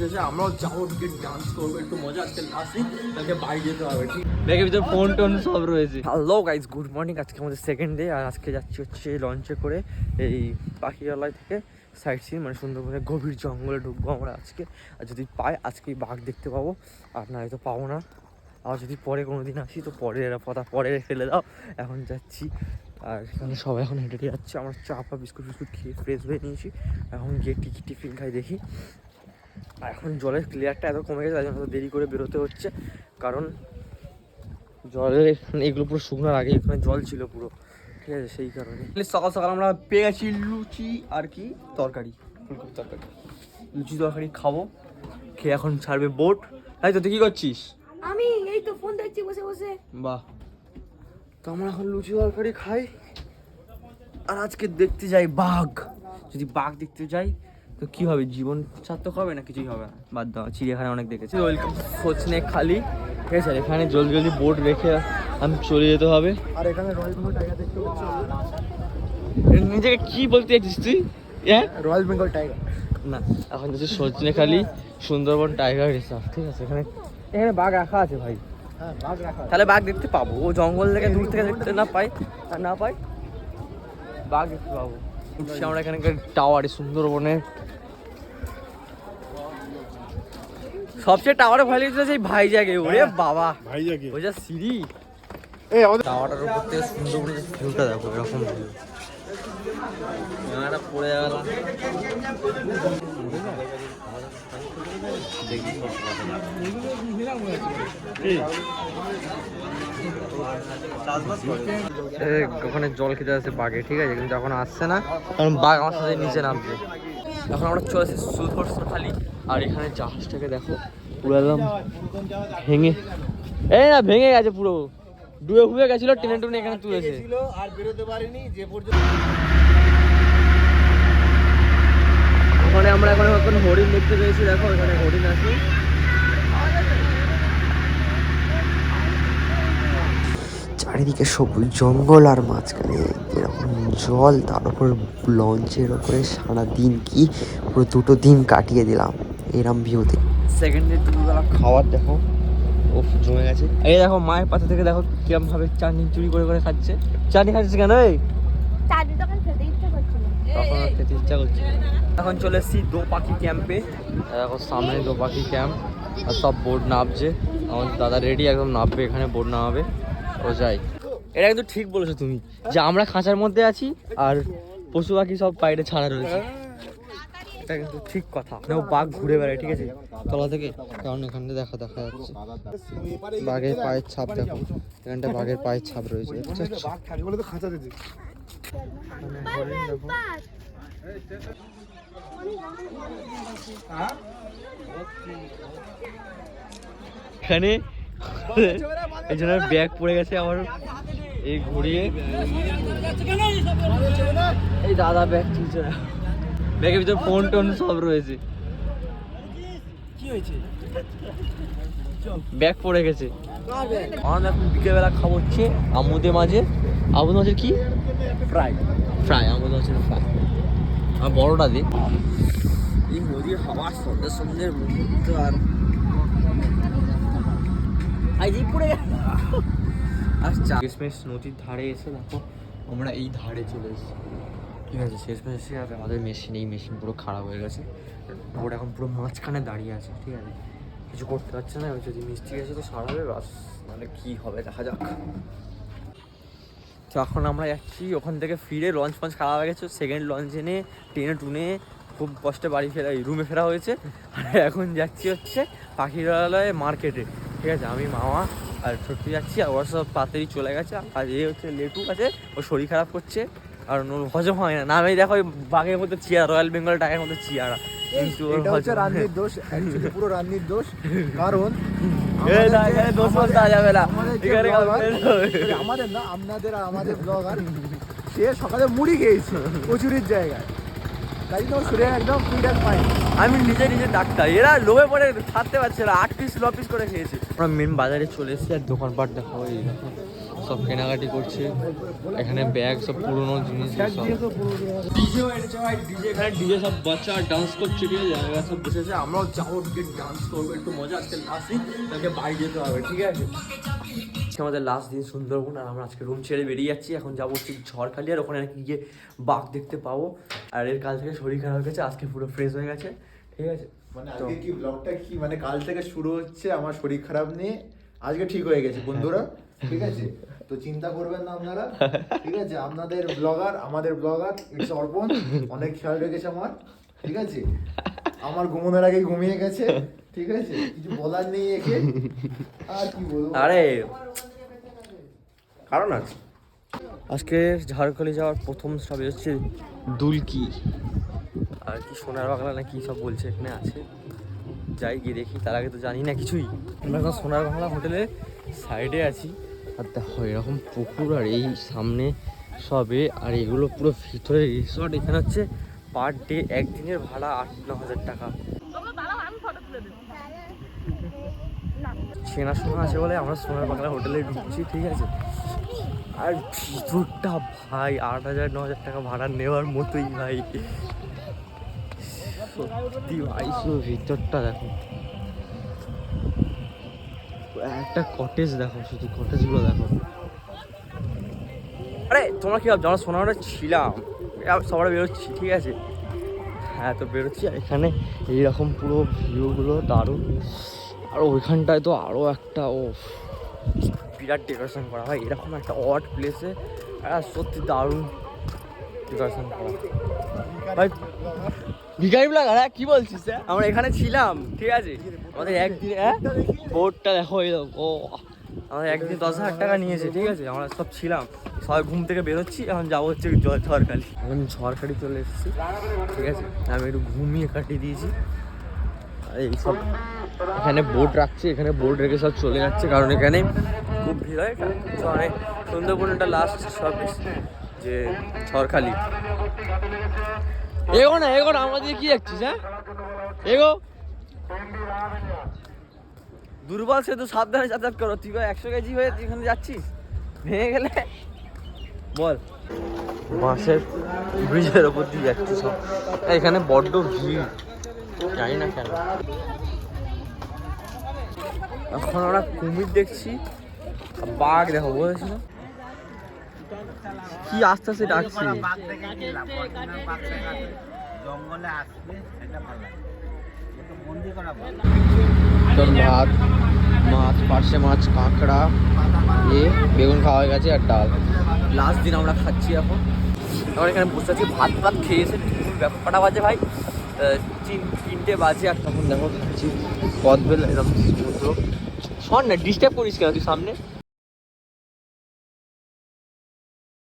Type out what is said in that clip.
শেষে আমরাও যাব গিয়ে ডান্স করব একটু মজা আজকে লাস্ট দিন তাকে বাড়ি যেতে হবে ঠিক? ব্যাগের ভিতরে ফোন টোন সব রয়েছে। হ্যালো গাইজ গুড মর্নিং আজকে আমাদের সেকেন্ড ডে আর আজকে যাচ্ছি হচ্ছে লঞ্চে করে এই পাখিরালয় থেকে সাইড সিন মানে সুন্দরবনের গভীর জঙ্গলে ঢুকবো আমরা আজকে। আর যদি পাই আজকেই বাঘ দেখতে পাবো। আর না হয়তো পাবো না। আর যদি পরে কোনো দিন আসি তো পরে এরা পথা পরে ফেলে দাও। এখন যাচ্ছি। আর এখানে সবাই এখন হেঁটে হেঁটে যাচ্ছে। আমরা চা পা বিস্কুট ফিস্কুট খেয়ে ফ্রেশ হয়ে নিয়েছি। এখন গিয়ে টিকিট টিফিন খাই দেখি। আর এখন জলের ক্লিয়ারটা এত কমে গেছে তাই জন্য এত দেরি করে বেরোতে হচ্ছে। কারণ জলের এখানে এগুলো পুরো শুকনোর আগে এখানে জল ছিল পুরো। ঠিক আছে সেই কারণে। সকাল সকাল আমরা পেয়ে গেছি লুচি আর কি তরকারি। ফুলকপি তরকারি। লুচি তরকারি খাব খেয়ে এখন ছাড়বে বোট তাই তো তুই কী করছিস? আমি এই তো ফোন দেখছি বসে বসে। বাহ। তো আমরা এখন লুচি তরকারি খাই। আর আজকে দেখতে যাই বাঘ। যদি বাঘ দেখতে যাই তো কি হবে? জীবন সার্থক হবে না কিছুই হবে না? বাদ দাও চিড়িয়াখানা অনেক দেখেছি। ওয়েলকাম সচনে খালি ঠিক আছে? এখানে জলদি জলদি বোট রেখে আমি চলে যেতে হবে। আর এখানে রয়্যাল বেঙ্গল টাইগার দেখতে পাচ্ছি? নিজেকে কি বলতে চাইছিস তুই? হ্যাঁ? রয়্যাল বেঙ্গল টাইগার না এখন যাচ্ছে সজনে খালি সুন্দরবন টাইগার রিসার্ভ ঠিক আছে? এখানে এখানে বাঘ রাখা আছে ভাই। হ্যাঁ। তাহলে বাঘ দেখতে পাবো। ও জঙ্গল থেকে দূর থেকে দেখতে না পাই না পাই বাঘ দেখতে পাবো। আমরা এখানকার টাওয়ারে সুন্দরবনের সবচেয়ে টাওয়ারে ভয় লেগেছিল সেই ভাই জাগে ওরে বাবা। ভাই জাগে ওই যা সিঁড়ি। এই আমাদের টাওয়ারটার উপর থেকে সুন্দরবনের যে ভিউটা দেখো এরকম ভিউ ক্যামেরাটা পড়ে গেল। ওখানে জল খেতে আসছে বাঘে ঠিক আছে কিন্তু এখন আসছে না। কারণ বাঘ আমার সাথে নিচে নামছে এখন আমরা চলে এসেছি সুদর্শন খালি আর এখানে জাহাজটাকে দেখো পুরো একদম ভেঙে এই না ভেঙে গেছে পুরো। ডুবে ফুবে গেছিল টেনে টুনে এখানে তুলেছে। আর বেরোতে পারিনি যে পর্যন্ত ওখানে আমরা এখন এখন হরিণ দেখতে পেয়েছি দেখো এখানে হরিণ আছে। চারিদিকে সবুজ জঙ্গল আর মাঝখানে এরকম জল তার উপর লঞ্চের ওপরে সারাদিন কি পুরো দুটো দিন কাটিয়ে দিলাম। এরম ভিউতে সেকেন্ড ডে দুপুরবেলা খাবার দেখো ও জমে গেছে। এই দেখো মায়ের পাতা থেকে দেখো কিরম ভাবে চাটনি চুরি করে করে খাচ্ছে। চাটনি খাচ্ছে কেন এই? চাটনি তখন খেতে ইচ্ছা করছিল তখন আর খেতে ইচ্ছা করছে। এখন চলে এসেছি দো পাখি ক্যাম্পে দেখো সামনে দো পাখি ক্যাম্প আর সব বোর্ড নামছে। আমার দাদা রেডি একদম নামবে এখানে বোর্ড নামাবে। ও যাই। এটা কিন্তু ঠিক বলেছ তুমি। যে আমরা খাঁচার মধ্যে আছি আর পশু পাখি সব বাইরে ছাড়া রয়েছে। এটা কিন্তু ঠিক কথা। ও বাঘ ঘুরে বেড়ায় ঠিক আছে? তলা থেকে। কারণ এখানে দেখা দেখা যাচ্ছে। বাঘের পায়ের ছাপ দেখো। এখানটা বাঘের পায়ের ছাপ রয়েছে। বাঘ থাকে বলে তো খাঁচা দিতে এখানে এই জন্য ব্যাগ পড়ে গেছে আমার এই ঘুরিয়ে। এই দাদা ব্যাগ তুলছে না। ব্যাগের ভিতরে ফোন টোন সব রয়েছে। কি হয়েছে ব্যাগ পড়ে গেছে। আমরা এখন বিকেলবেলা খাব হচ্ছে আমুদে মাঝে। আমুদ মাছের কি? ফ্রাই। ফ্রাই আমুদ মাছের ফ্রাই। আর বড়টা দে। এই নদীর হাওয়া সন্ধ্যে সন্ধ্যের মুহূর্ত আর আই যে পড়ে গেল। আচ্ছা শেষমেশ নদীর ধারে এসে দেখো আমরা এই ধারে চলে এসেছি। ঠিক আছে, শেষমেশ এসে আর আমাদের মেশিন এই মেশিন পুরো খারাপ হয়ে গেছে। ওটা এখন পুরো মাঝখানে দাঁড়িয়ে আছে, ঠিক আছে। কিছু করতে পারছে না যদি মিস্ত্রি এসে তো সারাবে, বাস মানে কী হবে, দেখা যাক। তো এখন আমরা যাচ্ছি, ওখান থেকে ফিরে লঞ্চ ফঞ্চ খারাপ হয়ে গেছে সেকেন্ড লঞ্চ এনে ট্রেনে টুনে, খুব কষ্টে বাড়ি ফেরা রুমে ফেরা হয়েছে। আর এখন যাচ্ছি হচ্ছে পাখিরালয় মার্কেটে ঠিক আছে। আমি, মামা আর ছোট্টি যাচ্ছি, আর ওরা সব তাড়াতাড়ি চলে গেছে। আর এ হচ্ছে লেটু আছে, ও শরীর খারাপ করছে। আর হজম হয় না। নামে দেখো ওই বাঘের মধ্যে চিয়ারা রয়্যাল বেঙ্গল টাইগার মতো চিয়ারা। কিন্তু ওর হচ্ছে হজম- রান্নির দোষ অ্যাকচুয়ালি পুরো রান্নির দোষ। কারণ দোষ বলতে যাবে না। আমাদের না আপনাদের আর আমাদের ব্লগার সে সকালে মুড়ি খেয়েছে কচুরির জায়গায় তাই জন্য ওর শরীর একদম আমি নিজে নিজে ডাক্তার। এরা লোভে পড়ে ছাড়তে পারছে না। আট পিস ন পিস করে খেয়েছে। আমরা মেন বাজারে চলে এসেছি আর দোকানপাট দেখো সব কেনাকাটি করছে। এখানে ব্যাগ সব পুরোনো জিনিস সব। ডিজে ডিজে এখানে ডিজে সব বাচ্চা ডান্স করছে ঠিক আছে? জায়গা সব বসেছে আমরাও যাব গিয়ে ডান্স করব। একটু মজা আজকে লাস্ট দিন। তাকে বাড়ি যেতে হবে ঠিক আছে? আমাদের লাস্ট দিন সুন্দরবন আর আমরা আজকে রুম ছেড়ে বেরিয়ে যাচ্ছি। এখন যাব হচ্ছে ঝড়খালি আর ওখানে নাকি গিয়ে বাঘ দেখতে পাবো। আর এর কাল থেকে শরীর খারাপ হয়ে গেছে আজকে পুরো ফ্রেশ হয়ে গেছে ঠিক আছে? মানে আজকে কি ব্লগটা কি মানে কাল থেকে শুরু হচ্ছে আমার শরীর খারাপ নিয়ে আজকে ঠিক হয়ে গেছে বন্ধুরা ঠিক আছে? তো চিন্তা করবেন না আপনারা ঠিক আছে? আপনাদের ব্লগার আমাদের ব্লগার ইটস অর্পণ অনেক খেয়াল রেখেছে আমার ঠিক আছে? আমার ঘুমানোর আগেই ঘুমিয়ে গেছে ঠিক আছে? কিছু বলার নেই একে আর কি বলব? আরে কারণ আছে। আজকে ঝাড়খলি যাওয়ার প্রথম সবে হচ্ছে দুলকি। আর কি সোনার বাংলা না কি সব বলছে এখানে আছে? যাই গিয়ে দেখি, তার আগে তো জানি না কিছুই। আমরা এখন সোনার বাংলা হোটেলে সাইডে আছি। আর দেখো, এরকম পুকুর আর এই সামনে সবে, আর এগুলো পুরো ভিতরে রিসর্ট এখানে হচ্ছে পার ডে একদিনের ভাড়া আট ন হাজার টাকা। চেনাশোনা আছে বলে আমরা সোনার বাংলা হোটেলে ঢুকছি, ঠিক আছে? আর ভিতরটা ভাই আট হাজার ন হাজার টাকা ভাড়া নেওয়ার মতোই ভাই। সত্যি ভাই। শুধু ভিতরটা দেখো। একটা কটেজ দেখো শুধু কটেজগুলো দেখো। আরে তোমরা কি ভাবছ? আমরা সোনারটা ছিলাম। সবাই বেরোচ্ছি ঠিক আছে? হ্যাঁ তো বেরোচ্ছি। আর এখানে এইরকম পুরো ভিউগুলো দারুণ। আর ওইখানটায় তো আরও একটা ও বিরাট ডেকোরেশন করা। হয় এরকম একটা অড প্লেসে সত্যি দারুণ ডেকোরেশন করা। ভাই ভিখারি ব্লগার হ্যাঁ কি বলছিস হ্যাঁ? আমরা এখানে ছিলাম ঠিক আছে? আমাদের একদিন হ্যাঁ? বোর্ডটা দেখো দেখো, ও। আমাদের একদিন দশ হাজার টাকা নিয়েছে ঠিক আছে? আমরা সব ছিলাম। সবাই ঘুম থেকে বেরোচ্ছি এখন যাব হচ্ছে ঝড় ঝড়খালি। এখন ঝড়খালি চলে এসেছি ঠিক আছে? আমি একটু ঘুমিয়ে কাটিয়ে দিয়েছি। আর এই সব এখানে বোর্ড রাখছে এখানে বোর্ড রেখে সব চলে যাচ্ছে কারণ এখানে খুব ভিড় হয় মানে সুন্দরবনটা লাস্ট সব যে ঝড়খালি। এগো না এগো না আমাদের কি দেখছিস হ্যাঁ? এগো। দুর্বল সে তো সাবধানে যাতায়াত করো। তুই ভাই একশো কেজি হয়ে তুই এখানে যাচ্ছিস? ভেঙে গেলে? বল। বাঁশের ব্রিজের ওপর দিয়ে যাচ্ছি সব। এখানে বড্ড ভিড়। জানি না কেন। এখন আমরা কুমির দেখছি। বাঘ দেখো বলেছিল কি আস্তে আস্তে ডাকছি। জঙ্গলে আসবে ভালো লাগে ভাত মাছ পার্শে মাছ কাঁকড়া এ বেগুন খাওয়া হয়ে গেছে আর ডাল। লাস্ট দিন আমরা খাচ্ছি এখন। আমরা এখানে বসে আছি ভাত ভাত খেয়ে এসে ব্যাপারটা বাজে ভাই? তিন তিনটে বাজে আর তখন দেখো খাচ্ছি। কদবেল এরকম সমুদ্র। শোন না ডিস্টার্ব করিস কেন তুই সামনে?